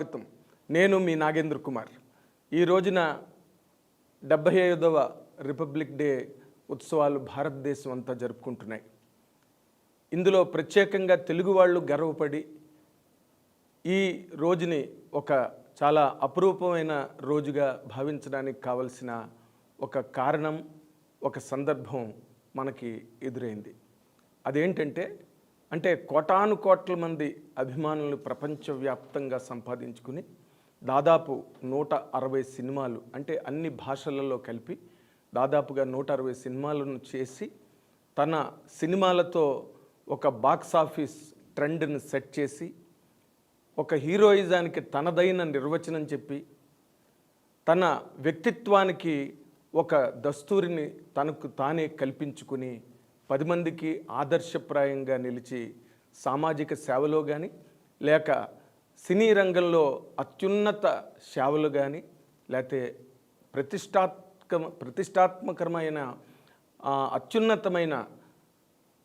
స్వాగతం. నేను మీ నాగేంద్ర కుమార్. ఈ రోజున డెబ్భై ఐదవ రిపబ్లిక్ డే ఉత్సవాలు భారతదేశం అంతా జరుపుకుంటున్నాయి. ఇందులో ప్రత్యేకంగా తెలుగు వాళ్ళు గర్వపడి ఈ రోజుని ఒక చాలా అపురూపమైన రోజుగా భావించడానికి కావలసిన ఒక కారణం ఒక సందర్భం మనకి ఎదురైంది. అదేంటంటే అంటే కోటాను కోట్ల మంది అభిమానులు ప్రపంచవ్యాప్తంగా సంపాదించుకుని దాదాపు నూట అరవై సినిమాలు అంటే అన్ని భాషలలో కలిపి దాదాపుగా నూట అరవై సినిమాలను చేసి తన సినిమాలతో ఒక బాక్స్ ఆఫీస్ ట్రెండ్ని సెట్ చేసి ఒక హీరోయిజానికి తనదైన నిర్వచనం చెప్పి తన వ్యక్తిత్వానికి ఒక దస్తూరిని తనకు తానే కల్పించుకుని పది మందికి ఆదర్శప్రాయంగా నిలిచి సామాజిక సేవలో కానీ లేక సినీ రంగంలో అత్యున్నత సేవలు కానీ లేకపోతే ప్రతిష్టాత్మక ప్రతిష్టాత్మకమైన అత్యున్నతమైన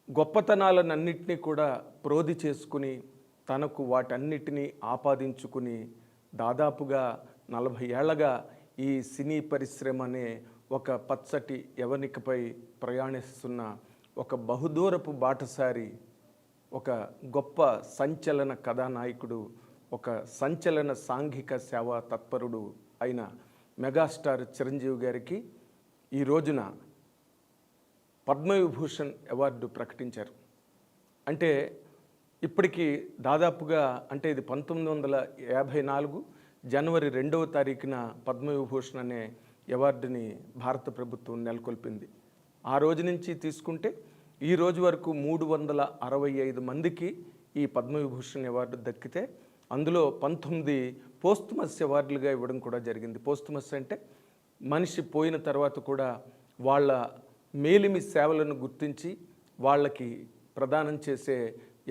గొప్పతనాలన్నింటినీ కూడా ప్రోధి చేసుకుని తనకు వాటన్నిటినీ ఆపాదించుకుని దాదాపుగా నలభై ఏళ్ళగా ఈ సినీ పరిశ్రమ అనే ఒక పచ్చటి యవనికపై ప్రయాణిస్తున్న ఒక బహుదూరపు బాటసారి ఒక గొప్ప సంచలన కథానాయకుడు ఒక సంచలన సాంఘిక సేవా తత్పరుడు అయిన మెగాస్టార్ చిరంజీవి గారికి ఈ రోజున పద్మవిభూషణ్ అవార్డు ప్రకటించారు. అంటే ఇప్పటికీ దాదాపుగా అంటే ఇది పంతొమ్మిది వందల యాభై నాలుగు జనవరి రెండవ తారీఖున పద్మవిభూషణ్ అనే అవార్డుని భారత ప్రభుత్వం నెలకొల్పింది. ఆ రోజు నుంచి తీసుకుంటే ఈ రోజు వరకు మూడు వందల అరవై ఐదు మందికి ఈ పద్మవిభూషణ్ అవార్డు దక్కితే అందులో పంతొమ్మిది పోస్టుమస్ అవార్డులుగా ఇవ్వడం కూడా జరిగింది. పోస్టుమస్ అంటే మనిషి పోయిన తర్వాత కూడా వాళ్ళ మేలిమి సేవలను గుర్తించి వాళ్ళకి ప్రదానం చేసే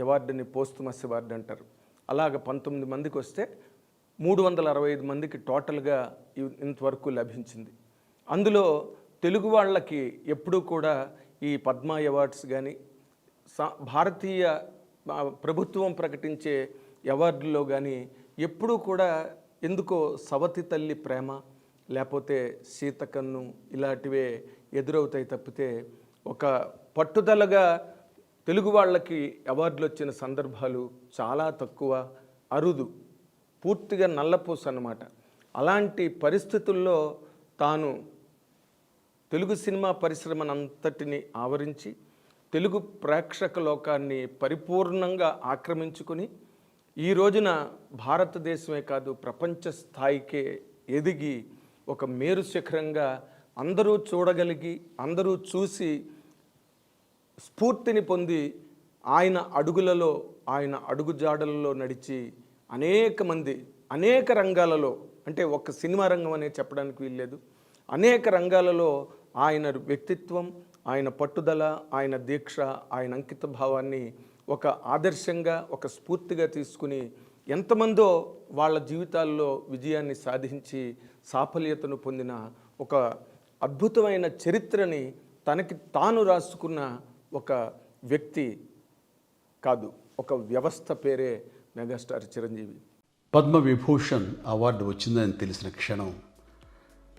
అవార్డుని పోస్టుమస్ అవార్డు అంటారు. అలాగ పంతొమ్మిది మందికి వస్తే మూడు వందల అరవై ఐదు మందికి టోటల్గా ఇంతవరకు లభించింది. అందులో తెలుగు వాళ్ళకి ఎప్పుడూ కూడా ఈ పద్మ అవార్డ్స్ కానీ సా భారతీయ ప్రభుత్వం ప్రకటించే అవార్డుల్లో కానీ ఎప్పుడూ కూడా ఎందుకో సవతి తల్లి ప్రేమ లేకపోతే సీతకన్ను ఇలాంటివే ఎదురవుతాయి తప్పితే ఒక పట్టుదలగా తెలుగు వాళ్ళకి అవార్డులు వచ్చిన సందర్భాలు చాలా తక్కువ అరుదు పూర్తిగా నల్లపూస అన్నమాట అలాంటి పరిస్థితుల్లో తాను తెలుగు సినిమా పరిశ్రమనంతటిని ఆవరించి తెలుగు ప్రేక్షక లోకాన్ని పరిపూర్ణంగా ఆక్రమించుకుని ఈ రోజున భారతదేశమే కాదు ప్రపంచ స్థాయికే ఎదిగి ఒక మేరు శిఖరంగా అందరూ చూడగలిగి అందరూ చూసి స్ఫూర్తిని పొంది ఆయన అడుగులలో ఆయన అడుగుజాడలలో నడిచి అనేక మంది అనేక రంగాలలో అంటే ఒక సినిమా రంగం అనే చెప్పడానికి వీల్లేదు. అనేక రంగాలలో ఆయన వ్యక్తిత్వం ఆయన పట్టుదల ఆయన దీక్ష ఆయన అంకిత భావాన్ని ఒక ఆదర్శంగా ఒక స్ఫూర్తిగా తీసుకుని ఎంతమందో వాళ్ళ జీవితాల్లో విజయాన్ని సాధించి సాఫల్యతను పొందిన ఒక అద్భుతమైన చరిత్రని తనకి తాను రాసుకున్న ఒక వ్యక్తి కాదు. ఒక వ్యవస్థ పేరే మెగాస్టార్ చిరంజీవి. పద్మవిభూషణ్ అవార్డు వచ్చిందని తెలిసిన క్షణం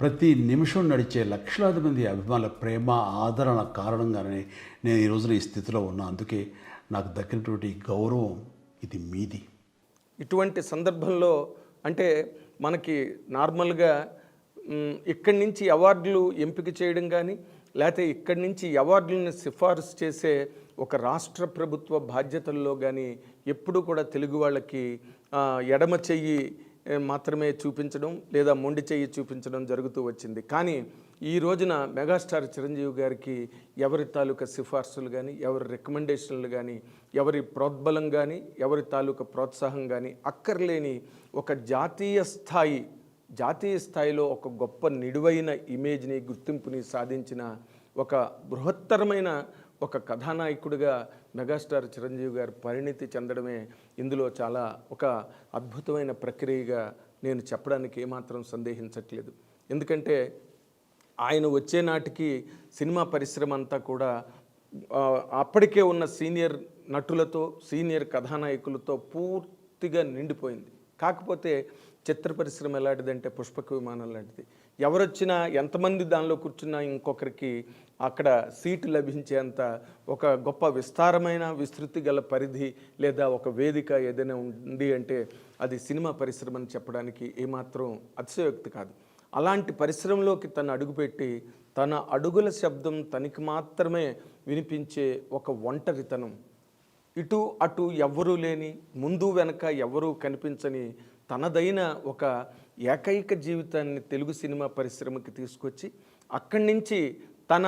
ప్రతి నిమిషం నడిచే లక్షలాది మంది అభిమానుల ప్రేమ ఆదరణ కారణంగానే నేను ఈ రోజున ఈ స్థితిలో ఉన్నా. అందుకే నాకు దక్కినటువంటి గౌరవం ఇది మీది. ఇటువంటి సందర్భంలో అంటే మనకి నార్మల్గా ఇక్కడి నుంచి అవార్డులు ఎంపిక చేయడం కానీ లేకపోతే ఇక్కడి నుంచి అవార్డులను సిఫార్సు చేసే ఒక రాష్ట్ర ప్రభుత్వ బాధ్యతల్లో కానీ ఎప్పుడు కూడా తెలుగు వాళ్ళకి ఎడమ చెయ్యి మాత్రమే చూపించడం లేదా మొండి చెయ్యి చూపించడం జరుగుతూ వచ్చింది. కానీ ఈ రోజున మెగాస్టార్ చిరంజీవి గారికి ఎవరి తాలూకా సిఫార్సులు కానీ ఎవరి రికమెండేషన్లు కానీ ఎవరి ప్రోద్బలం కానీ ఎవరి తాలూకా ప్రోత్సాహం కానీ అక్కర్లేని ఒక జాతీయ స్థాయి జాతీయ స్థాయిలో ఒక గొప్ప నిడువైన ఇమేజ్ని గుర్తింపుని సాధించిన ఒక బృహత్తరమైన ఒక కథానాయకుడిగా మెగాస్టార్ చిరంజీవి గారు పరిణితి చెందడమే ఇందులో చాలా ఒక అద్భుతమైన ప్రక్రియగా నేను చెప్పడానికి ఏమాత్రం సందేహించట్లేదు. ఎందుకంటే ఆయన వచ్చే నాటికి సినిమా పరిశ్రమ అంతా కూడా అప్పటికే ఉన్న సీనియర్ నటులతో సీనియర్ కథానాయకులతో పూర్తిగా నిండిపోయింది. కాకపోతే చిత్ర పరిశ్రమ ఎలాంటిదంటే పుష్పక విమానం లాంటిది. ఎవరొచ్చినా ఎంతమంది దానిలో కూర్చున్నా ఇంకొకరికి అక్కడ సీటు లభించేంత ఒక గొప్ప విస్తారమైన విస్తృతి గల పరిధి లేదా ఒక వేదిక ఏదైనా ఉంది అంటే అది సినిమా పరిశ్రమ అని చెప్పడానికి ఏమాత్రం అతిశయోక్తి కాదు. అలాంటి పరిశ్రమలోకి తను అడుగుపెట్టి తన అడుగుల శబ్దం తనకి మాత్రమే వినిపించే ఒక ఒంటరితనం. ఇటు అటు ఎవ్వరూ లేని ముందు వెనక ఎవరూ కనిపించని తనదైన ఒక ఏకైక జీవితాన్ని తెలుగు సినిమా పరిశ్రమకి తీసుకొచ్చి అక్కడి నుంచి తన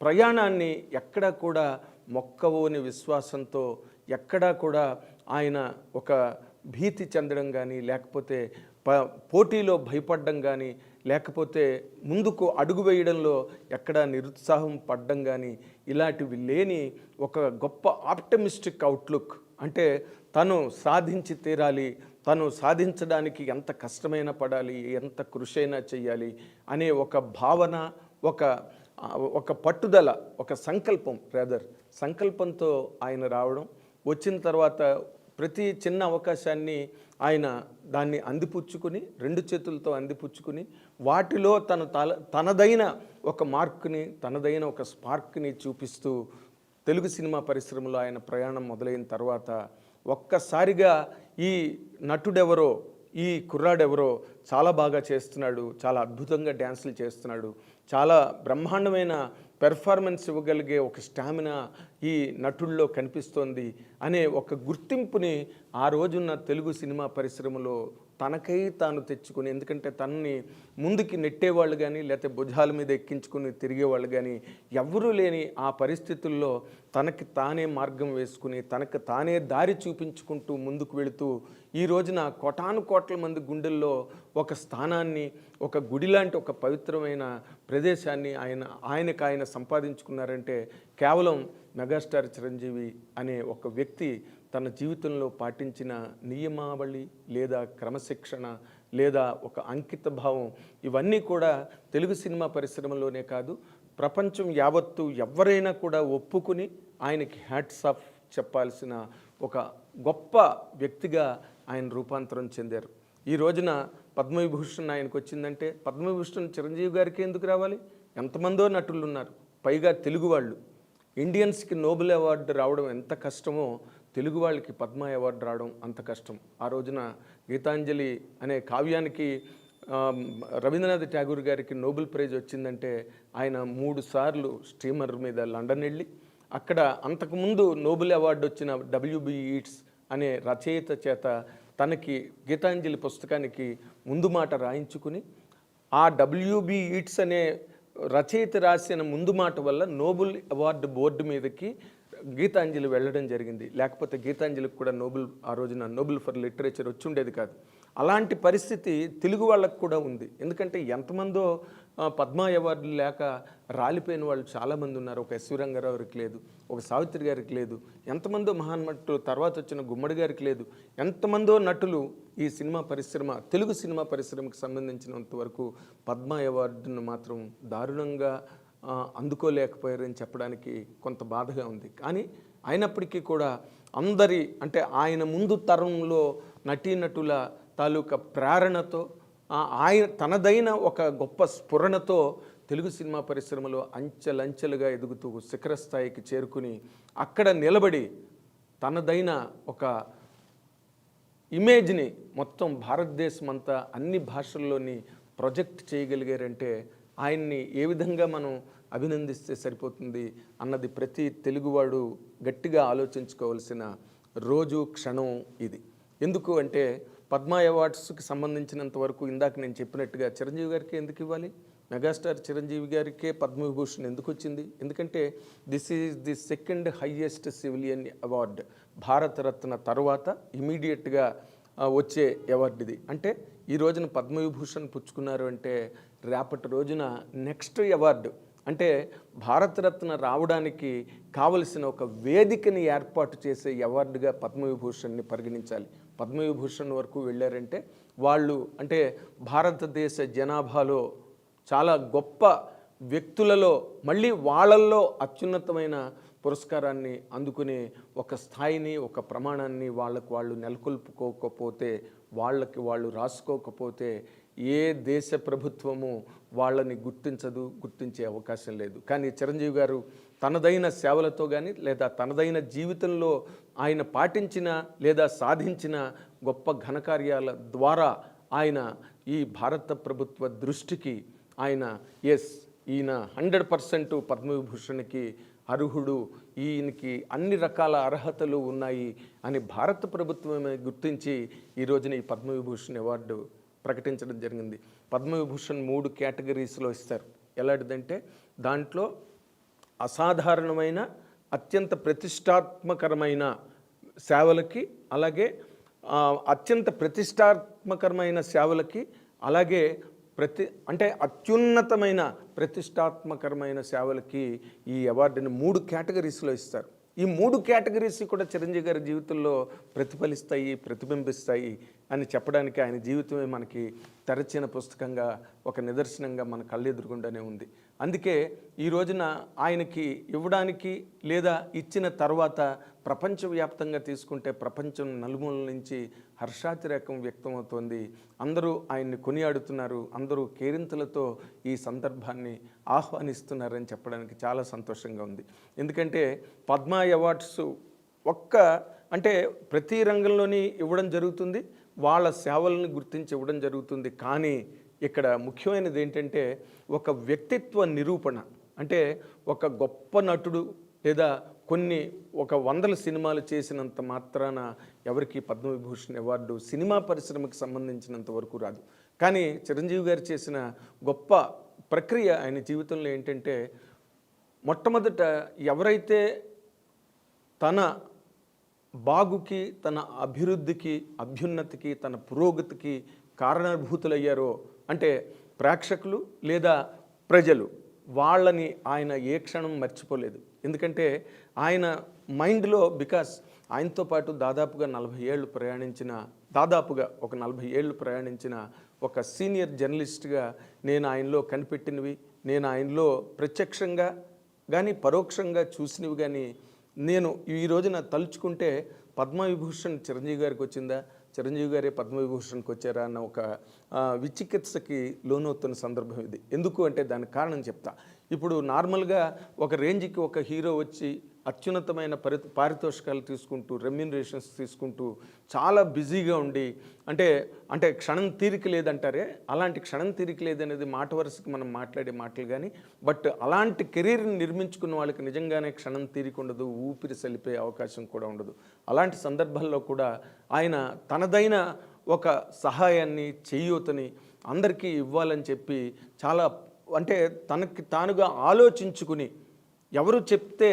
ప్రయాణాన్ని ఎక్కడా కూడా మొక్కవోని విశ్వాసంతో ఎక్కడా కూడా ఆయన ఒక భీతి చెందడం కానీ లేకపోతే ప పోటీలో భయపడడం కానీ లేకపోతే ముందుకు అడుగు వేయడంలో ఎక్కడా నిరుత్సాహం పడడం కానీ ఇలాంటివి లేని ఒక గొప్ప ఆప్టమిస్టిక్ అవుట్లుక్ అంటే తను సాధించి తీరాలి తను సాధించడానికి ఎంత కష్టమైనా పడాలి ఎంత కృషి అయినా చేయాలి అనే ఒక భావన ఒక ఒక పట్టుదల ఒక సంకల్పం రేదర్ సంకల్పంతో ఆయన రావడం వచ్చిన తర్వాత ప్రతి చిన్న అవకాశాన్ని ఆయన దాన్ని అందిపుచ్చుకుని రెండు చేతులతో అందిపుచ్చుకుని వాటిలో తన తల తనదైన ఒక మార్క్ని తనదైన ఒక స్పార్క్ని చూపిస్తూ తెలుగు సినిమా పరిశ్రమలో ఆయన ప్రయాణం మొదలైన తర్వాత ఒక్కసారిగా ఈ నటుడెవరో ఈ కుర్రాడెవరో చాలా బాగా చేస్తున్నాడు. చాలా అద్భుతంగా డ్యాన్సులు చేస్తున్నాడు. చాలా బ్రహ్మాండమైన పెర్ఫార్మెన్స్ ఇవ్వగలిగే ఒక స్టామినా ఈ నటుల్లో కనిపిస్తోంది అనే ఒక గుర్తింపుని ఆ రోజున్న తెలుగు సినిమా పరిశ్రమలో తనకై తాను తెచ్చుకుని ఎందుకంటే తనని ముందుకి నెట్టేవాళ్ళు కానీ లేకపోతే భుజాల మీద ఎక్కించుకుని తిరిగేవాళ్ళు కానీ ఎవరూ లేని ఆ పరిస్థితుల్లో తనకి తానే మార్గం వేసుకుని తనకు తానే దారి చూపించుకుంటూ ముందుకు వెళుతూ ఈ రోజున కోటాను కోట్ల మంది గుండెల్లో ఒక స్థానాన్ని ఒక గుడి లాంటి ఒక పవిత్రమైన ప్రదేశాన్ని ఆయన ఆయనకు ఆయన సంపాదించుకున్నారంటే కేవలం మెగాస్టార్ చిరంజీవి అనే ఒక వ్యక్తి తన జీవితంలో పాటించిన నియమావళి లేదా క్రమశిక్షణ లేదా ఒక అంకిత భావం ఇవన్నీ కూడా తెలుగు సినిమా పరిశ్రమలోనే కాదు ప్రపంచం యావత్తు ఎవరైనా కూడా ఒప్పుకుని ఆయనకి హ్యాట్స్ ఆఫ్ చెప్పాల్సిన ఒక గొప్ప వ్యక్తిగా ఆయన రూపాంతరం చెందారు. ఈ రోజున పద్మవిభూషణ్ ఆయనకు వచ్చిందంటే పద్మవిభూషణ్ చిరంజీవి గారికి ఎందుకు రావాలి? ఎంతమందో నటులు ఉన్నారు పైగా తెలుగు వాళ్ళు. ఇండియన్స్కి నోబెల్ అవార్డు రావడం ఎంత కష్టమో తెలుగు వాళ్ళకి పద్మ అవార్డు రావడం అంత కష్టం. ఆ రోజున గీతాంజలి అనే కావ్యానికి రవీంద్రనాథ్ ఠాగూర్ గారికి నోబెల్ ప్రైజ్ వచ్చిందంటే ఆయన మూడు సార్లు స్టీమర్ మీద లండన్ వెళ్ళి అక్కడ అంతకుముందు నోబెల్ అవార్డు వచ్చిన డబ్ల్యూబి ఈట్స్ అనే రచయిత చేత తనకి గీతాంజలి పుస్తకానికి ముందు మాట రాయించుకుని ఆ డబ్ల్యూబి ఈట్స్ అనే రచయిత రాసిన ముందు మాట వల్ల నోబెల్ అవార్డు బోర్డు మీదకి గీతాంజలి వెళ్ళడం జరిగింది. లేకపోతే గీతాంజలికి కూడా నోబెల్ ఆ రోజున నోబెల్ ఫర్ లిటరేచర్ వచ్చుండేది కాదు. అలాంటి పరిస్థితి తెలుగు వాళ్ళకు కూడా ఉంది. ఎందుకంటే ఎంతమందో పద్మ అవార్డులు లేక రాలిపోయిన వాళ్ళు చాలామంది ఉన్నారు. ఒక ఎస్వి రంగారావుకి లేదు ఒక సావిత్రి గారికి లేదు ఎంతమందో మహాన్మట్టు తర్వాత వచ్చిన గుమ్మడి గారికి లేదు ఎంతమందో నటులు ఈ సినిమా పరిశ్రమ తెలుగు సినిమా పరిశ్రమకు సంబంధించినంత వరకు పద్మ అవార్డును మాత్రం దారుణంగా అందుకోలేకపోయారని చెప్పడానికి కొంత బాధగా ఉంది. కానీ అయినప్పటికీ కూడా అందరి అంటే ఆయన ముందు తరంలో నటీనటుల తాలూకా ప్రేరణతో ఆయన తనదైన ఒక గొప్ప స్ఫురణతో తెలుగు సినిమా పరిశ్రమలో అంచెలంచెలుగా ఎదుగుతూ శిఖర స్థాయికి చేరుకుని అక్కడ నిలబడి తనదైన ఒక ఇమేజ్ని మొత్తం భారతదేశం అంతా అన్ని భాషల్లోని ప్రొజెక్ట్ చేయగలిగారంటే ఆయన్ని ఏ విధంగా మనం అభినందిస్తే సరిపోతుంది అన్నది ప్రతి తెలుగువాడు గట్టిగా ఆలోచించుకోవాల్సిన రోజు క్షణం ఇది. ఎందుకు అంటే పద్మా అవార్డ్స్కి సంబంధించినంత వరకు ఇందాక నేను చెప్పినట్టుగా చిరంజీవి గారికి ఎందుకు ఇవ్వాలి? మెగాస్టార్ చిరంజీవి గారికే పద్మవిభూషణ్ ఎందుకు వచ్చింది? ఎందుకంటే this is the second highest civilian award. Bharat Ratna తర్వాత ఇమీడియట్గా వచ్చే అవార్డు ఇది. అంటే ఈ రోజున పద్మవిభూషణ్ పుచ్చుకున్నారు అంటే రేపటి రోజున నెక్స్ట్ అవార్డు. అంటే భారతరత్న రావడానికి కావలసిన ఒక వేదికని ఏర్పాటు చేసే అవార్డుగా పద్మవిభూషణ్ని పరిగణించాలి. పద్మవిభూషణ్ వరకు వెళ్ళారంటే వాళ్ళు అంటే భారతదేశ జనాభాలో చాలా గొప్ప వ్యక్తులలో మళ్ళీ వాళ్ళల్లో అత్యున్నతమైన పురస్కారాన్ని అందుకునే ఒక స్థాయిని ఒక ప్రమాణాన్ని వాళ్ళకు వాళ్ళు నెలకొల్పుకోకపోతే వాళ్ళకి వాళ్ళు రాసుకోకపోతే ఏ దేశ ప్రభుత్వము వాళ్ళని గుర్తించదు గుర్తించే అవకాశం లేదు. కానీ చిరంజీవి గారు తనదైన సేవలతో కానీ లేదా తనదైన జీవితంలో ఆయన పాటించిన లేదా సాధించిన గొప్ప ఘనకార్యాల ద్వారా ఆయన ఈ భారత ప్రభుత్వ దృష్టికి ఆయన ఎస్ ఈయన హండ్రెడ్ పర్సెంట్ పద్మవిభూషణ్కి అర్హుడు ఈయనకి అన్ని రకాల అర్హతలు ఉన్నాయి అని భారత ప్రభుత్వమే గుర్తించి ఈ ఈ పద్మవిభూషణ్ అవార్డు ప్రకటించడం జరిగింది. పద్మవిభూషణ్ మూడు కేటగిరీస్లో ఇస్తారు. ఎలాంటిదంటే దాంట్లో అసాధారణమైన అత్యంత ప్రతిష్టాత్మకరమైన సేవలకి అలాగే అత్యంత ప్రతిష్టాత్మకరమైన సేవలకి అలాగే ప్రతి అంటే అత్యున్నతమైన ప్రతిష్టాత్మకరమైన సేవలకి ఈ అవార్డుని మూడు కేటగిరీస్లో ఇస్తారు. ఈ మూడు కేటగిరీస్ కూడా చిరంజీవి గారి జీవితంలో ప్రతిఫలిస్తాయి ప్రతిబింబిస్తాయి అని చెప్పడానికి ఆయన జీవితమే మనకి తెరచిన పుస్తకంగా ఒక నిదర్శనంగా మన కళ్ళెదురుగుండానే ఉంది. అందుకే ఈ రోజున ఆయనకి ఇవ్వడానికి లేదా ఇచ్చిన తర్వాత ప్రపంచవ్యాప్తంగా తీసుకుంటే ప్రపంచం నలుమూలల నుంచి హర్షాతిరేకం వ్యక్తమవుతోంది. అందరూ ఆయన్ని కొనియాడుతున్నారు. అందరూ కేరింతలతో ఈ సందర్భాన్ని ఆహ్వానిస్తున్నారని చెప్పడానికి చాలా సంతోషంగా ఉంది. ఎందుకంటే పద్మ అవార్డ్స్ ఒక్క అంటే ప్రతి రంగంలోని ఇవ్వడం జరుగుతుంది. వాళ్ళ సేవలను గుర్తించి ఇవ్వడం జరుగుతుంది. కానీ ఇక్కడ ముఖ్యమైనది ఏంటంటే ఒక వ్యక్తిత్వ నిరూపణ అంటే ఒక గొప్ప నటుడు లేదా కొన్ని ఒక వందల సినిమాలు చేసినంత మాత్రాన ఎవరికి పద్మవిభూషణ్ అవార్డు సినిమా పరిశ్రమకు సంబంధించినంత వరకు రాదు. కానీ చిరంజీవి గారు చేసిన గొప్ప ప్రక్రియ ఆయన జీవితంలో ఏంటంటే మొట్టమొదట ఎవరైతే తన బాగుకి తన అభివృద్ధికి అభ్యున్నతికి తన పురోగతికి కారణభూతులయ్యారో అంటే ప్రేక్షకులు లేదా ప్రజలు వాళ్ళని ఆయన ఏ క్షణం మర్చిపోలేదు. ఎందుకంటే ఆయన మైండ్లో బికాస్ ఆయనతో పాటు దాదాపుగా నలభై ఏళ్ళు ప్రయాణించిన దాదాపుగా ఒక నలభై ఏళ్ళు ప్రయాణించిన ఒక సీనియర్ జర్నలిస్ట్గా నేను ఆయనలో కనిపెట్టినవి నేను ఆయనలో ప్రత్యక్షంగా కానీ పరోక్షంగా చూసినవి కానీ నేను ఈ రోజున తలుచుకుంటే పద్మవిభూషణ్ చిరంజీవి గారికి వచ్చిందా? చిరంజీవి గారే పద్మవిభూషణ్కి వచ్చారా? అన్న ఒక విచికిత్సకి లోనవుతున్న సందర్భం ఇది. ఎందుకు అంటే దానికి కారణం చెప్తా. ఇప్పుడు నార్మల్గా ఒక రేంజ్కి ఒక హీరో వచ్చి అత్యున్నతమైన పరి పారితోషికాలు తీసుకుంటూ రెమ్యునరేషన్స్ తీసుకుంటూ చాలా బిజీగా ఉండి అంటే అంటే క్షణం తీరిక లేదంటారే అలాంటి క్షణం తీరిక లేదనేది మాట వరుసకి మనం మాట్లాడే మాటలు కానీ బట్ అలాంటి కెరీర్ని నిర్మించుకున్న వాళ్ళకి నిజంగానే క్షణం తీరిక ఉండదు ఊపిరి సలిపే అవకాశం కూడా ఉండదు. అలాంటి సందర్భాల్లో కూడా ఆయన తనదైన ఒక సహాయాన్ని చేయూతని అందరికీ ఇవ్వాలని చెప్పి చాలా అంటే తనకి తానుగా ఆలోచించుకుని ఎవరు చెప్తే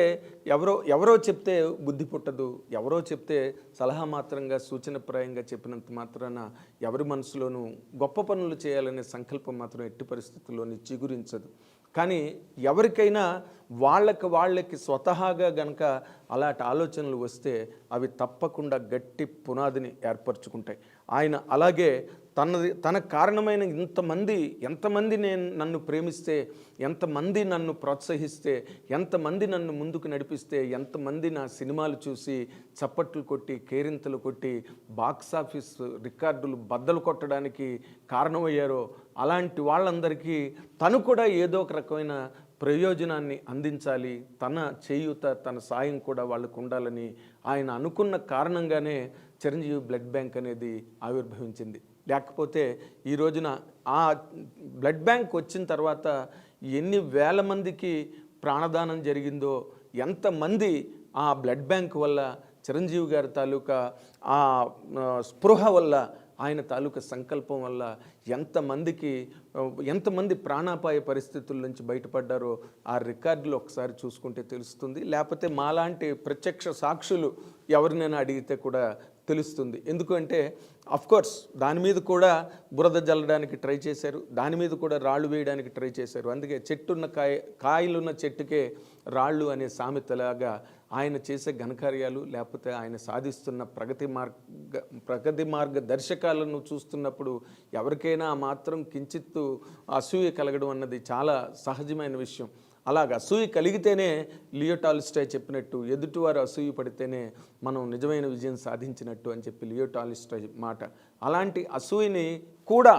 ఎవరో ఎవరో చెప్తే బుద్ధి పుట్టదు ఎవరో చెప్తే సలహా మాత్రంగా సూచనప్రాయంగా చెప్పినంత మాత్రాన ఎవరి మనసులోనూ గొప్ప పనులు చేయాలనే సంకల్పం మాత్రం ఎట్టి పరిస్థితుల్లోని చిగురించదు. కానీ ఎవరికైనా వాళ్ళకి వాళ్ళకి స్వతహాగా గనక అలాంటి ఆలోచనలు వస్తే అవి తప్పకుండా గట్టి పునాదిని ఏర్పరచుకుంటాయి. ఆయన అలాగే తనది తన కారణమైన ఇంతమంది ఎంతమంది నేను నన్ను ప్రేమిస్తే ఎంతమంది నన్ను ప్రోత్సహిస్తే ఎంతమంది నన్ను ముందుకు నడిపిస్తే ఎంతమంది నా సినిమాలు చూసి చప్పట్లు కొట్టి కేరింతలు కొట్టి బాక్స్ ఆఫీస్ రికార్డులు బద్దలు కొట్టడానికి కారణమయ్యారో అలాంటి వాళ్ళందరికీ తను కూడా ఏదో ఒక రకమైన ప్రయోజనాన్ని అందించాలి. తన చేయూత తన సాయం కూడా వాళ్ళకు ఉండాలని ఆయన అనుకున్న కారణంగానే చిరంజీవి బ్లడ్ బ్యాంక్ అనేది ఆవిర్భవించింది. లేకపోతే ఈ రోజున ఆ బ్లడ్ బ్యాంక్ వచ్చిన తర్వాత ఎన్ని వేల మందికి ప్రాణదానం జరిగిందో ఎంతమంది ఆ బ్లడ్ బ్యాంక్ వల్ల చిరంజీవి గారి తాలూకా ఆ స్పృహ వల్ల ఆయన తాలూకా సంకల్పం వల్ల ఎంతమందికి ఎంతమంది ప్రాణాపాయ పరిస్థితుల నుంచి బయటపడ్డారో ఆ రికార్డులు ఒకసారి చూసుకుంటే తెలుస్తుంది. లేకపోతే మాలాంటి ప్రత్యక్ష సాక్షులు ఎవరినైనా అడిగితే కూడా తెలుస్తుంది. ఎందుకంటే కోర్స్ దాని మీద కూడా బురద జల్లడానికి ట్రై చేశారు. దాని మీద కూడా రాళ్ళు వేయడానికి ట్రై చేశారు. అందుకే చెట్టున్న కాయ కాయలున్న చెట్టుకే రాళ్ళు అనే సామెతలాగా ఆయన చేసే ఘనకార్యాలు లేకపోతే ఆయన సాధిస్తున్న ప్రగతి మార్గ ప్రగతి మార్గ దర్శకాలను చూస్తున్నప్పుడు ఎవరికైనా మాత్రం కించిత్తు అసూయ కలగడం అన్నది చాలా సహజమైన విషయం. అలాగ. అసూయ కలిగితేనే లియోటాలిస్టాయ్ చెప్పినట్టు ఎదుటివారు అసూయ పడితేనే మనం నిజమైన విజయం సాధించినట్టు అని చెప్పి లియోటాలిస్టాయ్ మాట. అలాంటి అసూయని కూడా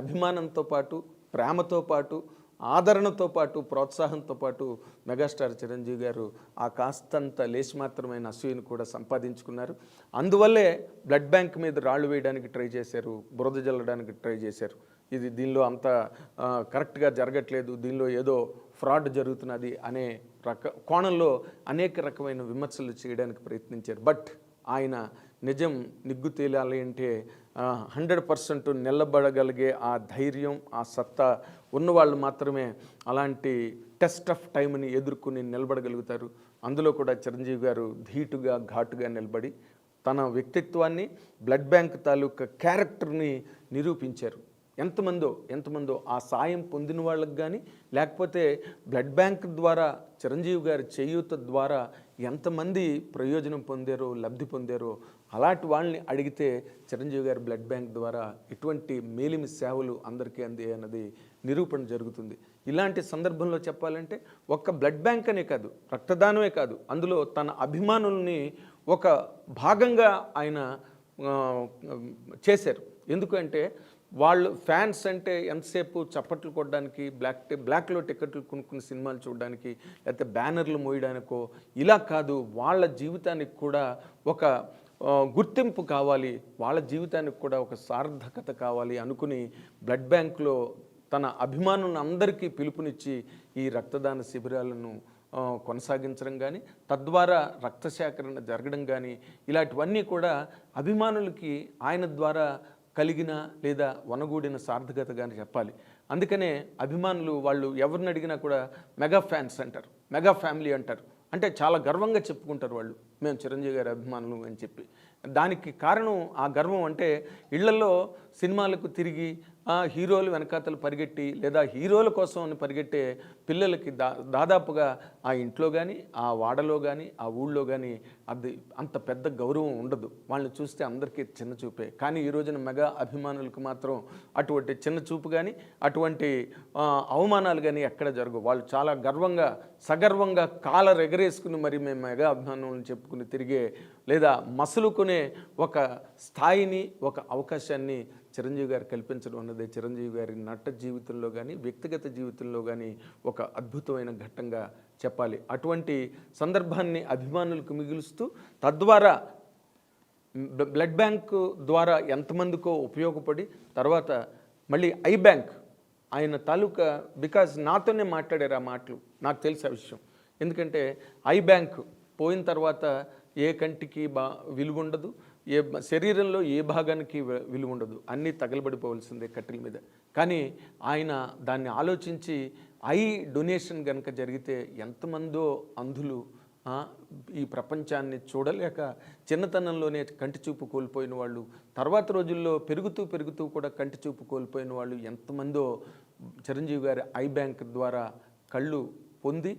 అభిమానంతో పాటు ప్రేమతో పాటు ఆదరణతో పాటు ప్రోత్సాహంతో పాటు మెగాస్టార్ చిరంజీవి గారు ఆ కాస్తంత లేచి మాత్రమైన అసూయను కూడా సంపాదించుకున్నారు. అందువల్లే బ్లడ్ బ్యాంక్ మీద రాళ్ళు వేయడానికి ట్రై చేశారు బురద జల్లడానికి ట్రై చేశారు. ఇది దీనిలో అంత కరెక్ట్గా జరగట్లేదు. దీనిలో ఏదో ఫ్రాడ్ జరుగుతున్నది అనే రక కోణంలో అనేక రకమైన విమర్శలు చేయడానికి ప్రయత్నించారు. బట్ ఆయన నిజం నిగ్గు తేలాలి అంటే హండ్రెడ్ పర్సెంట్ నిలబడగలిగే ఆ ధైర్యం ఆ సత్తా ఉన్నవాళ్ళు మాత్రమే అలాంటి టెస్ట్ ఆఫ్ టైంని ఎదుర్కొని నిలబడగలుగుతారు. అందులో కూడా చిరంజీవి గారు ధీటుగా ఘాటుగా నిలబడి తన వ్యక్తిత్వాన్ని బ్లడ్ బ్యాంక్ తాలూకా క్యారెక్టర్ని నిరూపించారు. ఎంతమందో ఎంతమందో ఆ సాయం పొందిన వాళ్ళకి కానీ లేకపోతే బ్లడ్ బ్యాంక్ ద్వారా చిరంజీవి గారి చేయూత ద్వారా ఎంతమంది ప్రయోజనం పొందారో లబ్ధి పొందారో అలాంటి వాళ్ళని అడిగితే చిరంజీవి గారి బ్లడ్ బ్యాంక్ ద్వారా ఎటువంటి మేలిమి సేవలు అందరికీ అంది అన్నది నిరూపణ జరుగుతుంది. ఇలాంటి సందర్భంలో చెప్పాలంటే ఒక్క బ్లడ్ బ్యాంక్ అనే కాదు రక్తదానమే కాదు అందులో తన అభిమానుల్ని ఒక భాగంగా ఆయన చేశారు. ఎందుకంటే వాళ్ళు ఫ్యాన్స్ అంటే ఎంతసేపు చప్పట్లు కొట్టడానికి బ్లాక్ బ్లాక్లో టికెట్లు కొనుక్కుని సినిమాలు చూడడానికి లేకపోతే బ్యానర్లు మోయడానికో ఇలా కాదు వాళ్ళ జీవితానికి కూడా ఒక గుర్తింపు కావాలి వాళ్ళ జీవితానికి కూడా ఒక సార్థకత కావాలి అనుకుని బ్లడ్ బ్యాంక్లో తన అభిమానులను అందరికీ పిలుపునిచ్చి ఈ రక్తదాన శిబిరాలను కొనసాగించడం కానీ తద్వారా రక్త సేకరణ జరగడం కానీ ఇలాంటివన్నీ కూడా అభిమానులకి ఆయన ద్వారా కలిగిన లేదా వనగూడిన సార్థకత కానీ చెప్పాలి. అందుకనే అభిమానులు వాళ్ళు ఎవరిని అడిగినా కూడా మెగా ఫ్యాన్స్ అంటారు. మెగా ఫ్యామిలీ అంటారు. అంటే చాలా గర్వంగా చెప్పుకుంటారు వాళ్ళు. మేము చిరంజీవి గారి అభిమానులు అని చెప్పి. దానికి కారణం ఆ గర్వం అంటే ఇళ్ళలో సినిమాలకు తిరిగి హీరోలు వెనకాతలు పరిగెట్టి లేదా హీరోల కోసం అని పరిగెట్టే పిల్లలకి దా దాదాపుగా ఆ ఇంట్లో కానీ ఆ వాడలో కానీ ఆ ఊళ్ళో కానీ అది అంత పెద్ద గౌరవం ఉండదు. వాళ్ళని చూస్తే అందరికీ చిన్న చూపే. కానీ ఈ రోజున మెగా అభిమానులకు మాత్రం అటువంటి చిన్న చూపు కానీ అటువంటి అవమానాలు కానీ ఎక్కడ జరగవు. వాళ్ళు చాలా గర్వంగా సగర్వంగా కాలర్ ఎగరేసుకుని మరి మేము మెగా అభిమానులను చెప్పుకుని తిరిగే లేదా మసులుకునే ఒక స్థాయిని ఒక అవకాశాన్ని చిరంజీవి గారు కల్పించడం అన్నది. చిరంజీవి గారి నట జీవితంలో కానీ వ్యక్తిగత జీవితంలో కానీ ఒక అద్భుతమైన ఘట్టంగా చెప్పాలి. అటువంటి సందర్భాన్ని అభిమానులకు మిగులుస్తూ తద్వారా బ్లడ్ బ్యాంక్ ద్వారా ఎంతమందికో ఉపయోగపడి తర్వాత మళ్ళీ ఐ బ్యాంక్ ఆయన తాలూకా బికాజ్ నాతోనే మాట్లాడారు ఆ మాటలు. నాకు తెలిసే విషయం. ఎందుకంటే ఐ బ్యాంక్ పోయిన తర్వాత ఏ కంటికి బా విలువ ఉండదు ఏ శరీరంలో ఏ భాగానికి వి- విలువ ఉండదు అన్నీ తగలబడిపోవలసిందే కట్టెల మీద. కానీ ఆయన దాన్ని ఆలోచించి ఐ డొనేషన్ కనుక జరిగితే ఎంతమందో అంధులు ఈ ప్రపంచాన్ని చూడలేక చిన్నతనంలోనే కంటి చూపు కోల్పోయిన వాళ్ళు తర్వాత రోజుల్లో పెరుగుతూ పెరుగుతూ కూడా కంటి చూపు కోల్పోయిన వాళ్ళు ఎంతమందో చిరంజీవి గారి ఐ బ్యాంక్ ద్వారా కళ్ళు పొంది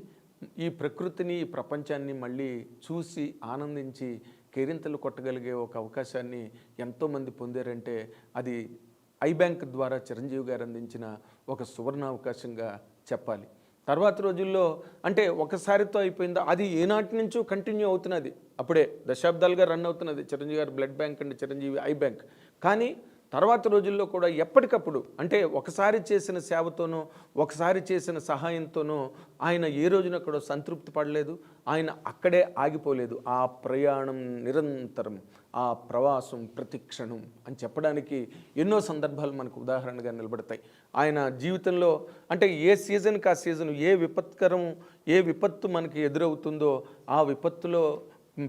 ఈ ప్రకృతిని ఈ ప్రపంచాన్ని మళ్ళీ చూసి ఆనందించి కేరింతలు కొట్టగలిగే ఒక అవకాశాన్ని ఎంతోమంది పొందారంటే అది ఐ బ్యాంక్ ద్వారా చిరంజీవి గారు అందించిన ఒక సువర్ణ అవకాశంగా చెప్పాలి. తర్వాత రోజుల్లో అంటే ఒకసారితో అయిపోయిందా? అది ఏనాటి నుంచో కంటిన్యూ అవుతున్నది. అప్పుడే దశాబ్దాలుగా రన్ అవుతున్నది. Chiranjeevi garu blood bank and Chiranjeevi eye bank. కానీ తర్వాత రోజుల్లో కూడా ఎప్పటికప్పుడు అంటే ఒకసారి చేసిన సేవతోనో ఒకసారి చేసిన సహాయంతోనో ఆయన ఏ రోజున కూడా సంతృప్తి పడలేదు ఆయన అక్కడే ఆగిపోలేదు. ఆ ప్రయాణం నిరంతరం ఆ ప్రవాసం ప్రతిక్షణం అని చెప్పడానికి ఎన్నో సందర్భాలు మనకు ఉదాహరణగా నిలబడతాయి. ఆయన జీవితంలో అంటే ఏ సీజన్కి ఆ సీజన్ ఏ విపత్కరం ఏ విపత్తు మనకి ఎదురవుతుందో ఆ విపత్తులో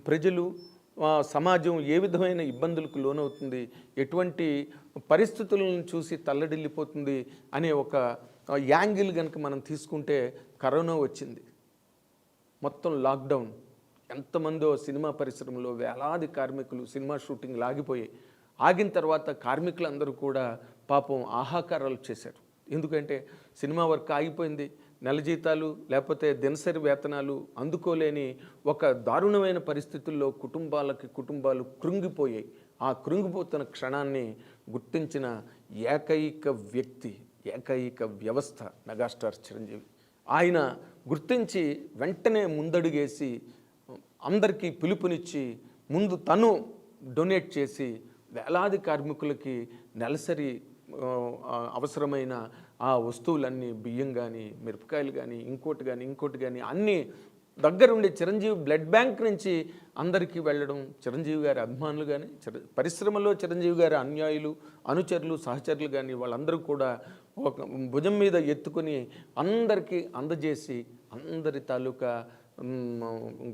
ప్రజలు సమాజం ఏ విధమైన ఇబ్బందులకు లోనవుతుంది? ఎటువంటి పరిస్థితులను చూసి తల్లడిల్లిపోతుంది? అనే ఒక యాంగిల్ కనుక మనం తీసుకుంటే కరోనా వచ్చింది. మొత్తం లాక్డౌన్. ఎంతమందో సినిమా పరిశ్రమలో వేలాది కార్మికులు సినిమా షూటింగ్ ఆగిపోయాయి. ఆగిన తర్వాత కార్మికులందరూ కూడా పాపం ఆహాకారాలు చేశారు. ఎందుకంటే సినిమా వర్క్ ఆగిపోయింది. నెల జీతాలు లేకపోతే దినసరి వేతనాలు అందుకోలేని ఒక దారుణమైన పరిస్థితుల్లో కుటుంబాలకి కుటుంబాలు కృంగిపోయాయి. ఆ కృంగిపోతున్న క్షణాన్ని గుర్తించిన ఏకైక వ్యక్తి ఏకైక వ్యవస్థ మెగాస్టార్ చిరంజీవి. ఆయన గుర్తించి వెంటనే ముందడుగేసి అందరికీ పిలుపునిచ్చి ముందు తను డొనేట్ చేసి వేలాది కార్మికులకి నెలసరి అవసరమైన ఆ వస్తువులన్నీ బియ్యం కానీ మిరపకాయలు కానీ ఇంకోటి కానీ ఇంకోటి కానీ అన్నీ దగ్గరుండి చిరంజీవి బ్లడ్ బ్యాంక్ నుంచి అందరికీ వెళ్ళడం చిరంజీవి గారి అభిమానులు కానీ చిర పరిశ్రమలో చిరంజీవి గారి అన్యాయులు అనుచరులు సహచరులు కానీ వాళ్ళందరూ కూడా ఒక భుజం మీద ఎత్తుకొని అందరికీ అందజేసి అందరి తాలూకా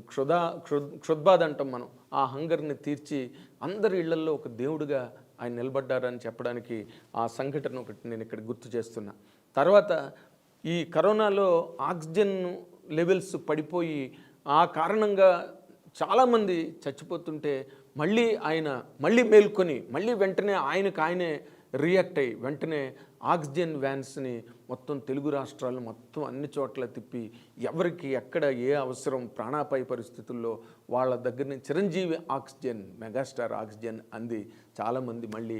క్షుధా క్షు క్షుద్బాధ అంటాం మనం ఆ హంగర్ని తీర్చి అందరి ఇళ్ళల్లో ఒక దేవుడిగా ఆయన నిలబడ్డారని చెప్పడానికి ఆ సంఘటన ఒకటి నేను ఇక్కడ గుర్తు చేస్తున్నా. తర్వాత ఈ కరోనాలో ఆక్సిజన్ లెవెల్స్ పడిపోయి ఆ కారణంగా చాలామంది చచ్చిపోతుంటే మళ్ళీ ఆయన మళ్ళీ మేల్కొని మళ్ళీ వెంటనే ఆయనకు ఆయనే రియాక్ట్ అయ్యి వెంటనే ఆక్సిజన్ వ్యాన్స్ని మొత్తం తెలుగు రాష్ట్రాలు మొత్తం అన్ని చోట్ల తిప్పి ఎవరికి ఎక్కడ ఏ అవసరం ప్రాణాపాయ పరిస్థితుల్లో వాళ్ళ దగ్గర నుంచి చిరంజీవి ఆక్సిజన్ మెగాస్టార్ ఆక్సిజన్ అంది. చాలామంది మళ్ళీ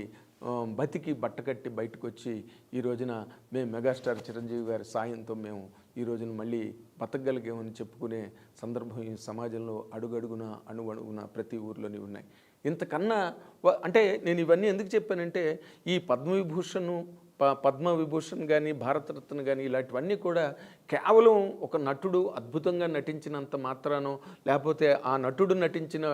బతికి బట్టకట్టి బయటకు వచ్చి ఈ రోజున మేము మెగాస్టార్ చిరంజీవి గారి సాయంతో మేము ఈ రోజున మళ్ళీ బతకగలిగామని చెప్పుకునే సందర్భం ఈ సమాజంలో అడుగడుగున అణువణువున ప్రతి ఊర్లోనే ఉన్నాయి. ఇంతకన్నా అంటే నేను ఇవన్నీ ఎందుకు చెప్పానంటే ఈ పద్మవిభూషణ్ ప పద్మవిభూషణ్ కానీ భారతరత్న కానీ ఇలాంటివన్నీ కూడా కేవలం ఒక నటుడు అద్భుతంగా నటించినంత మాత్రానో లేకపోతే ఆ నటుడు నటించిన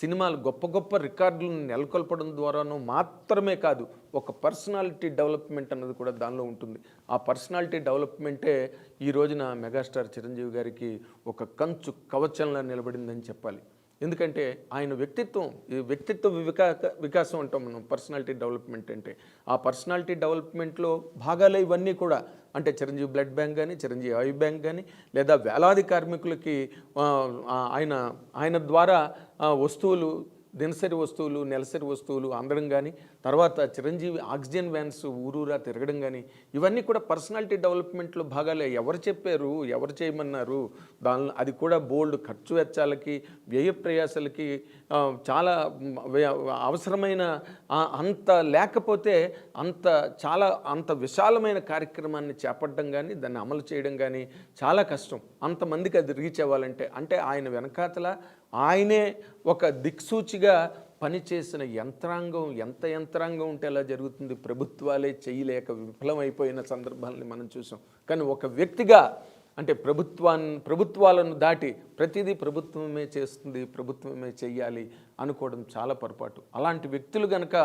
సినిమాలు గొప్ప గొప్ప రికార్డులను నెలకొల్పడం ద్వారానో మాత్రమే కాదు ఒక పర్సనాలిటీ డెవలప్మెంట్ అన్నది కూడా దానిలో ఉంటుంది. ఆ పర్సనాలిటీ డెవలప్మెంటే ఈ రోజున మెగాస్టార్ చిరంజీవి గారికి ఒక కంచు కవచంలా నిలబడిందని చెప్పాలి. ఎందుకంటే ఆయన వ్యక్తిత్వం ఈ వ్యక్తిత్వ వికా వికాసం అంటాం మనం పర్సనాలిటీ డెవలప్మెంట్ అంటే. ఆ పర్సనాలిటీ డెవలప్మెంట్లో భాగాలే ఇవన్నీ కూడా. అంటే చిరంజీవి బ్లడ్ బ్యాంక్ కానీ చిరంజీవి ఐ బ్యాంక్ కానీ లేదా వేలాది కార్మికులకి ఆయన ఆయన ద్వారా వస్తువులు దినసరి వస్తువులు నెలసరి వస్తువులు అందడం కానీ తర్వాత చిరంజీవి ఆక్సిజన్ వ్యాన్స్ ఊరూరా తిరగడం కానీ ఇవన్నీ కూడా పర్సనాలిటీ డెవలప్మెంట్లో భాగాలే. ఎవరు చెప్పారు? ఎవరు చేయమన్నారు? దాని అది కూడా బోల్డ్ ఖర్చు వెచ్చాలకి వ్యయ ప్రయాసాలకి చాలా వ్య- అవసరమైన అంత లేకపోతే అంత చాలా అంత విశాలమైన కార్యక్రమాన్ని చేపట్టడం కానీ దాన్ని అమలు చేయడం కానీ చాలా కష్టం. అంతమందికి అది రీచ్ అవ్వాలంటే అంటే ఆయన వెనకాతల ఆయనే ఒక దిక్సూచిగా పనిచేసిన యంత్రాంగం ఎంత యంత్రాంగం ఉంటే ఎలా జరుగుతుంది? ప్రభుత్వాలే చేయలేక విఫలమైపోయిన సందర్భాలని మనం చూసాం. కానీ ఒక వ్యక్తిగా అంటే ప్రభుత్వాన్ని ప్రభుత్వాలను దాటి ప్రతిదీ ప్రభుత్వమే చేస్తుంది ప్రభుత్వమే చేయాలి అనుకోవడం చాలా పొరపాటు. అలాంటి వ్యక్తులు గనక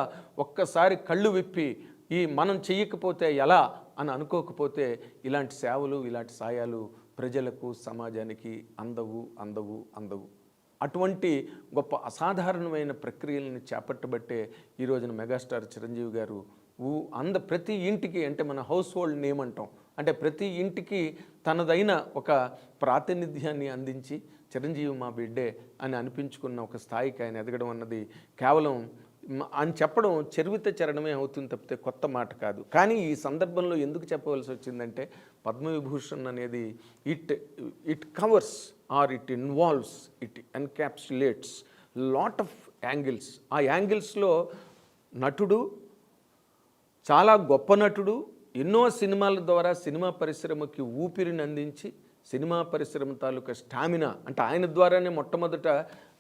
ఒక్కసారి కళ్ళు విప్పి ఈ మనం చెయ్యకపోతే ఎలా అని అనుకోకపోతే ఇలాంటి సేవలు ఇలాంటి సాయాలు ప్రజలకు సమాజానికి అందవు అందవు అందవు. అటువంటి గొప్ప అసాధారణమైన ప్రక్రియలను చేపట్టబట్టే ఈ రోజున మెగాస్టార్ చిరంజీవి గారు ఊ అంద ప్రతి ఇంటికి అంటే మన హౌస్ హోల్డ్ నేమ్ అంటాం. అంటే ప్రతి ఇంటికి తనదైన ఒక ప్రాతినిధ్యాన్ని అందించి చిరంజీవి మా బిడ్డే అని అనిపించుకున్న ఒక స్థాయికి ఆయన ఎదగడం అన్నది కేవలం అని చెప్పడం చరివిత చరణమే అవుతుంది తప్పితే కొత్త మాట కాదు. కానీ ఈ సందర్భంలో ఎందుకు చెప్పవలసి వచ్చిందంటే పద్మవిభూషణ్ అనేది it it covers or it involves it encapsulates. Lot of angles ఆ యాంగిల్స్లో నటుడు చాలా గొప్ప నటుడు ఎన్నో సినిమాల ద్వారా సినిమా పరిశ్రమకి ఊపిరిని అందించి సినిమా పరిశ్రమ తాలూకా స్టామినా అంటే ఆయన ద్వారానే మొట్టమొదట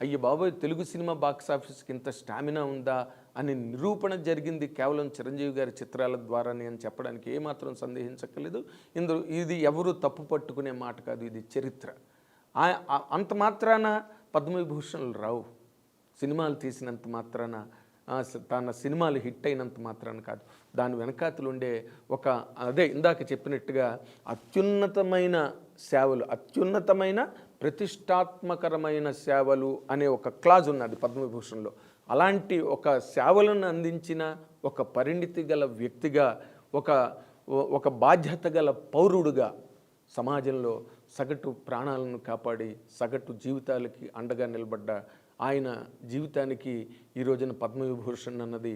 అయ్యి బాబోయ్ తెలుగు సినిమా బాక్స్ ఆఫీస్కి ఇంత స్టామినా ఉందా అని నిరూపణ జరిగింది కేవలం చిరంజీవి గారి చిత్రాల ద్వారానే అని చెప్పడానికి ఏమాత్రం సందేహించక్కర్లేదు. ఇందులో ఇది ఎవరు తప్పు పట్టుకునే మాట కాదు ఇది చరిత్ర. అంత మాత్రాన పద్మవిభూషణులు రావు. సినిమాలు తీసినంత మాత్రాన తన సినిమాలు హిట్ అయినంత మాత్రాన కాదు. దాని వెనకాతలు ఉండే ఒక అదే ఇందాక చెప్పినట్టుగా అత్యున్నతమైన సేవలు అత్యున్నతమైన ప్రతిష్టాత్మకరమైన సేవలు అనే ఒక క్లాజ్ ఉన్నది పద్మవిభూషణ్లో అలాంటి ఒక సేవలను అందించిన ఒక పరిణితి గల వ్యక్తిగా ఒక ఒక బాధ్యత గల పౌరుడుగా సమాజంలో సగటు ప్రాణాలను కాపాడి సగటు జీవితాలకి అండగా నిలబడ్డ ఆయన జీవితానికి ఈ రోజున పద్మవిభూషణ్ అన్నది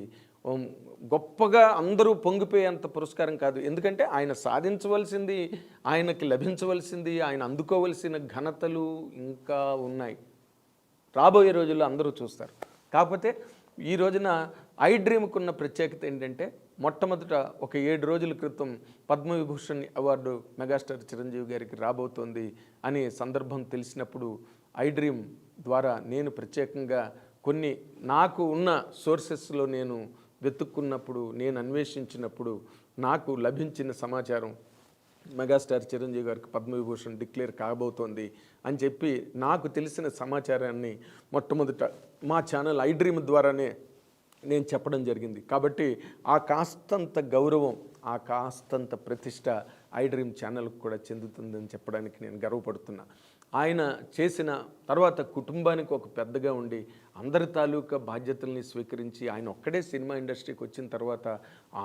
గొప్పగా అందరూ పొంగిపోయేంత పురస్కారం కాదు. ఎందుకంటే ఆయన సాధించవలసింది ఆయనకి లభించవలసింది ఆయన అందుకోవలసిన ఘనతలు ఇంకా ఉన్నాయి. రాబోయే రోజుల్లో అందరూ చూస్తారు. కాకపోతే ఈ రోజున ఐ డ్రీమ్కి ఉన్న ప్రత్యేకత ఏంటంటే మొట్టమొదట ఒక ఏడు రోజుల క్రితం పద్మవిభూషణ్ అవార్డు మెగాస్టార్ చిరంజీవి గారికి రాబోతోంది అనే సందర్భం తెలిసినప్పుడు ఐ డ్రీమ్ ద్వారా నేను ప్రత్యేకంగా కొన్ని నాకు ఉన్న సోర్సెస్లో నేను వెతుక్కున్నప్పుడు నేను అన్వేషించినప్పుడు నాకు లభించిన సమాచారం మెగాస్టార్ చిరంజీవి గారికి పద్మవిభూషణ్ డిక్లేర్ కాబోతోంది అని చెప్పి నాకు తెలిసిన సమాచారాన్ని మొట్టమొదట మా ఛానల్ ఐ డ్రీమ్ ద్వారానే నేను చెప్పడం జరిగింది. కాబట్టి ఆ కాస్తంత గౌరవం ఆ కాస్తంత ప్రతిష్ట ఐ డ్రీమ్ ఛానల్కి కూడా చెందుతుందని చెప్పడానికి నేను గర్వపడుతున్నా. ఆయన చేసిన తర్వాత కుటుంబానికి ఒక పెద్దగా ఉండి అందరి తాలూకా బాధ్యతల్ని స్వీకరించి ఆయన ఒక్కడే సినిమా ఇండస్ట్రీకి వచ్చిన తర్వాత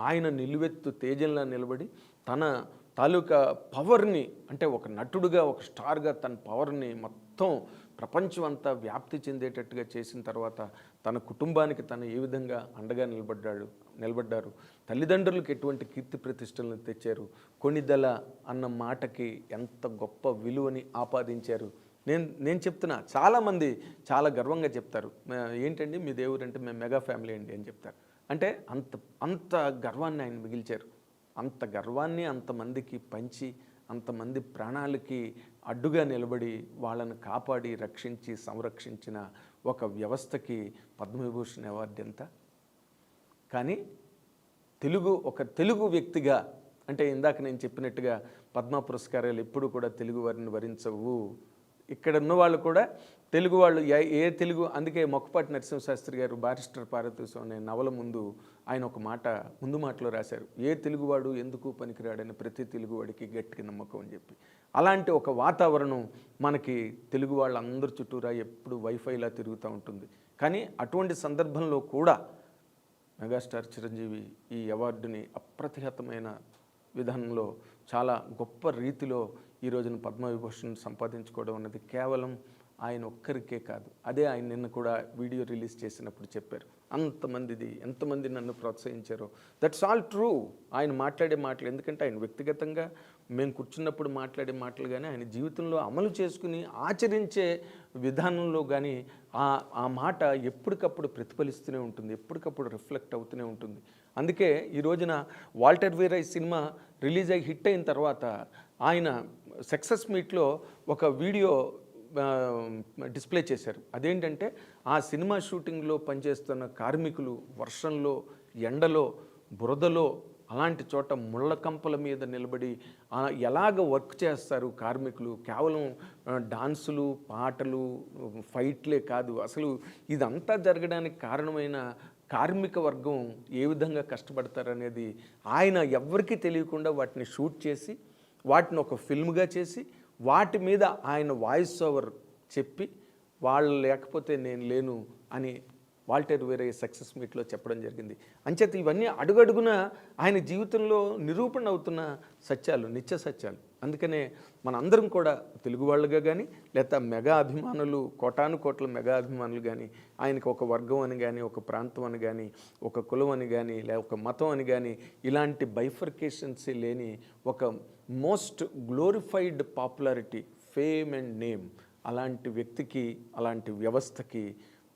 ఆయన నిలువెత్తు తేజంలా నిలబడి తన తాలూకా పవర్ని అంటే ఒక నటుడుగా ఒక స్టార్గా తన పవర్ని మొత్తం ప్రపంచం అంతా వ్యాప్తి చెందేటట్టుగా చేసిన తర్వాత తన కుటుంబానికి తను ఏ విధంగా అండగా నిలబడ్డాడు నిలబడ్డారు? తల్లిదండ్రులకు ఎటువంటి కీర్తి ప్రతిష్టలను తెచ్చారు? కొనిదల అన్న మాటకి ఎంత గొప్ప విలువని ఆపాదించారు? నేను నేను చెప్తున్నా చాలామంది చాలా గర్వంగా చెప్తారు. ఏంటండి మీ దేవుడు అంటే మేము మెగా ఫ్యామిలీ అండి అని చెప్తారు. అంటే అంత అంత గర్వాన్ని ఆయన మిగిల్చారు. అంత గర్వాన్ని అంతమందికి పంచి అంతమంది ప్రాణాలకి అడ్డుగా నిలబడి వాళ్ళని కాపాడి రక్షించి సంరక్షించిన ఒక వ్యవస్థకి పద్మవిభూషణ్ అవార్డు ఎంత? కానీ తెలుగు ఒక తెలుగు వ్యక్తిగా అంటే ఇందాక నేను చెప్పినట్టుగా పద్మ పురస్కారాలు ఎప్పుడు కూడా తెలుగు వారిని వరించవు. ఇక్కడ ఉన్న వాళ్ళు కూడా తెలుగు వాళ్ళు ఏ- ఏ తెలుగు అందుకే మొక్కపాటి నరసింహశాస్త్రి గారు బారిస్టర్ పార్వతీశం అనే నవల ముందు ఆయన ఒక మాట ముందు మాటలో రాశారు. ఏ తెలుగువాడు ఎందుకు పనికిరాడని ప్రతి తెలుగువాడికి గట్టిగా నమ్మకం అని చెప్పి. అలాంటి ఒక వాతావరణం మనకి తెలుగు వాళ్ళందరి చుట్టూరా ఎప్పుడు వైఫైలా తిరుగుతూ ఉంటుంది. కానీ అటువంటి సందర్భంలో కూడా మెగాస్టార్ చిరంజీవి ఈ అవార్డుని అప్రతిహతమైన విధానంలో చాలా గొప్ప రీతిలో ఈ రోజున పద్మవిభూషణ్ సంపాదించుకోవడం అన్నది కేవలం ఆయన ఒక్కరికే కాదు. అదే ఆయన నిన్న కూడా వీడియో రిలీజ్ చేసినప్పుడు చెప్పారు. అంతమందిది ఎంతమంది నన్ను ప్రోత్సహించారో. దట్స్ ఆల్ ట్రూ ఆయన మాట్లాడే మాటలు ఎందుకంటే ఆయన వ్యక్తిగతంగా మేము కూర్చున్నప్పుడు మాట్లాడే మాటలు కానీ ఆయన జీవితంలో అమలు చేసుకుని ఆచరించే విధానంలో కానీ ఆ ఆ మాట ఎప్పటికప్పుడు ప్రతిఫలిస్తూనే ఉంటుంది ఎప్పటికప్పుడు రిఫ్లెక్ట్ అవుతూనే ఉంటుంది. అందుకే ఈ రోజున వాల్టర్ వీరై సినిమా రిలీజ్ అయ్యి హిట్ అయిన తర్వాత ఆయన సక్సెస్ మీట్లో ఒక వీడియో డిస్ప్లే చేశారు. అదేంటంటే ఆ సినిమా షూటింగ్లో పనిచేస్తున్న కార్మికులు వర్షంలో ఎండలో బురదలో అలాంటి చోట ముళ్ళ కంపల మీద నిలబడి ఎలాగ వర్క్ చేస్తారు కార్మికులు? కేవలం డాన్సులు పాటలు ఫైట్లే కాదు. అసలు ఇదంతా జరగడానికి కారణమైన కార్మిక వర్గం ఏ విధంగా కష్టపడతారనేది ఆయన ఎవరికీ తెలియకుండా వాటిని షూట్ చేసి వాటిని ఒక ఫిల్మ్గా చేసి వాటి మీద ఆయన వాయిస్ ఓవర్ చెప్పి వాళ్ళు లేకపోతే నేను లేను అని వాల్టర్ వేరే సక్సెస్ మీట్లో చెప్పడం జరిగింది. అంచేత ఇవన్నీ అడుగడుగున ఆయన జీవితంలో నిరూపణ అవుతున్న సత్యాలు నిత్య సత్యాలు. అందుకనే మనందరం కూడా తెలుగు వాళ్ళుగా కానీ లేదా మెగా అభిమానులు కోటాను కోట్ల మెగా అభిమానులు కానీ ఆయనకు ఒక వర్గం అని కానీ ఒక ప్రాంతం అని కానీ ఒక కులం అని కానీ లేదా ఒక మతం అని కానీ ఇలాంటి బైఫర్కేషన్స్ లేని ఒక most glorified popularity fame and name అలాంటి వ్యక్తికి అలాంటి వ్యవస్థకి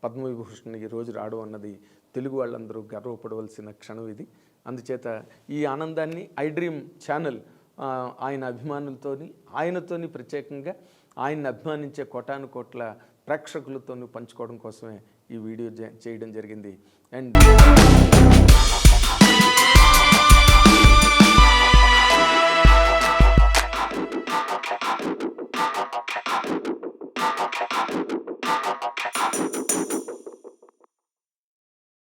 పద్మవిభూషణ్ ఈ రోజు రావడం అన్నది తెలుగు వాళ్ళందరూ గర్వపడవలసిన క్షణం ఇది. అందుచేత ఈ ఆనందాన్ని ఐ డ్రీమ్ ఛానల్ ఆయన అభిమానులతోని ఆయనతోని ప్రత్యేకంగా ఆయన్ని అభిమానించే కోటాను కోట్ల ప్రేక్షకులతో పంచుకోవడం కోసమే ఈ వీడియో చేయడం జరిగింది. అండ్